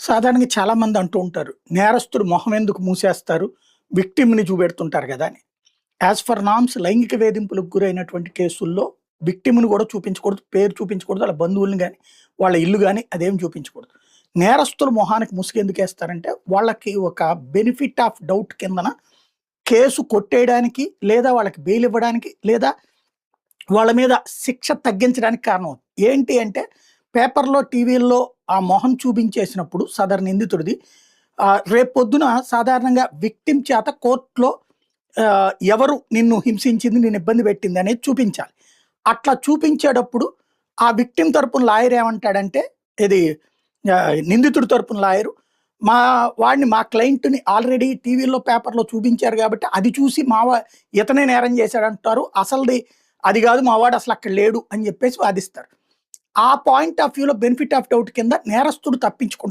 సాధారణంగా చాలామంది అంటూ ఉంటారు నేరస్తుడు మొహం ఎందుకు మూసేస్తారు? విక్టిమ్ని చూపెడుతుంటారు కదా అని. యాజ్ ఫర్ నామ్స్ లైంగిక వేధింపులకు గురైనటువంటి కేసుల్లో విక్టిమ్ని కూడా చూపించకూడదు పేరు చూపించకూడదు వాళ్ళ బంధువుల్ని కానీ వాళ్ళ ఇల్లు కానీ అదేం చూపించకూడదు. నేరస్తుల మొహానికి ముసుగు ఎందుకు వేస్తారంటే వాళ్ళకి ఒక బెనిఫిట్ ఆఫ్ డౌట్ కిందన కేసు కొట్టేయడానికి లేదా వాళ్ళకి బెయిల్ ఇవ్వడానికి లేదా వాళ్ళ మీద శిక్ష తగ్గించడానికి కారణం. ఏంటి అంటే పేపర్లో టీవీల్లో ఆ మొహం చూపించేసినప్పుడు సదర్ నిందితుడిది రేపు పొద్దున సాధారణంగా విక్టిమ్ చేత కోర్టులో ఎవరు నిన్ను హింసించింది నేను ఇబ్బంది పెట్టింది అనేది చూపించాలి. అట్లా చూపించేటప్పుడు ఆ విక్టిమ్ తరపున లాయర్ ఏమంటాడంటే ఇది నిందితుడి తరపున లాయరు మా వాడిని మా క్లయింట్ని ఆల్రెడీ టీవీలో పేపర్లో చూపించారు కాబట్టి అది చూసి మా వా- ఇతనే నేరం చేశాడంటారు అసలుది అది కాదు మా వాడు అసలు అక్కడ లేడు అని చెప్పేసి వాదిస్తారు. ఆ పాయింట్ ఆఫ్ వ్యూలో బెనిఫిట్ ఆఫ్ డౌట్ కింద నేరస్తుడు తప్పించుకుంటాడు.